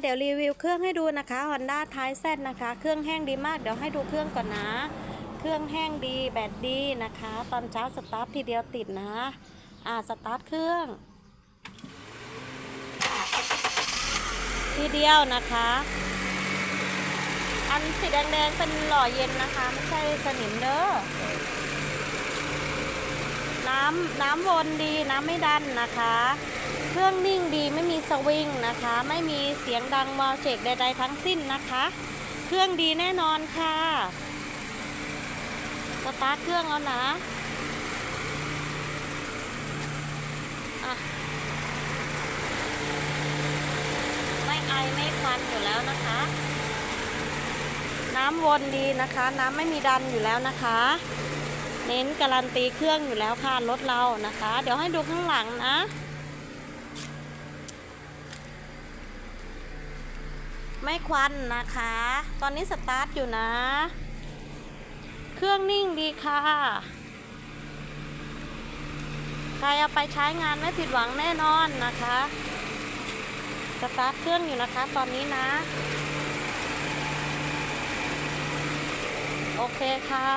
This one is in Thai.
เดี๋ยวรีวิวเครื่องให้ดูนะคะ Honda t i แซนะคะ เครื่องแห้งดีมาก เดี๋ยวให้ดูเครื่องก่อนนะ เครื่องแห้งดีแบตดีนะคะ ตอนเช้าสตาร์ททีเดียวติดนะ อ่าสตาร์ทเครื่อง ทีเดียวนะคะ อันสีแดงๆเป็นหล่อเย็นนะคะ ไม่ใช่สนิมเด้อน้ำน้ำวนดีน้ำไม่ดันนะคะ เครื่องนิ่งดีไม่มีสวิงนะคะ ไม่มีเสียงดังวาวเจกใด ๆ ทั้งสิ้นนะคะ เครื่องดีแน่นอนค่ะสตาร์ทเครื่องแล้วนะไม่ไอไม่ควันอยู่แล้วนะคะ น้ำวนดีนะคะ น้ำไม่มีดันอยู่แล้วนะคะ เน้นการันตีเครื่องอยู่แล้วค่ะรถเรานะคะ เดี๋ยวให้ดูข้างหลังนะ ไม่ควันนะคะ ตอนนี้สตาร์ทอยู่นะ เครื่องนิ่งดีค่ะ ใครเอาไปใช้งานไม่ผิดหวังแน่นอนนะคะ สตาร์ทเครื่องอยู่นะคะ ตอนนี้นะ โอเคค่ะ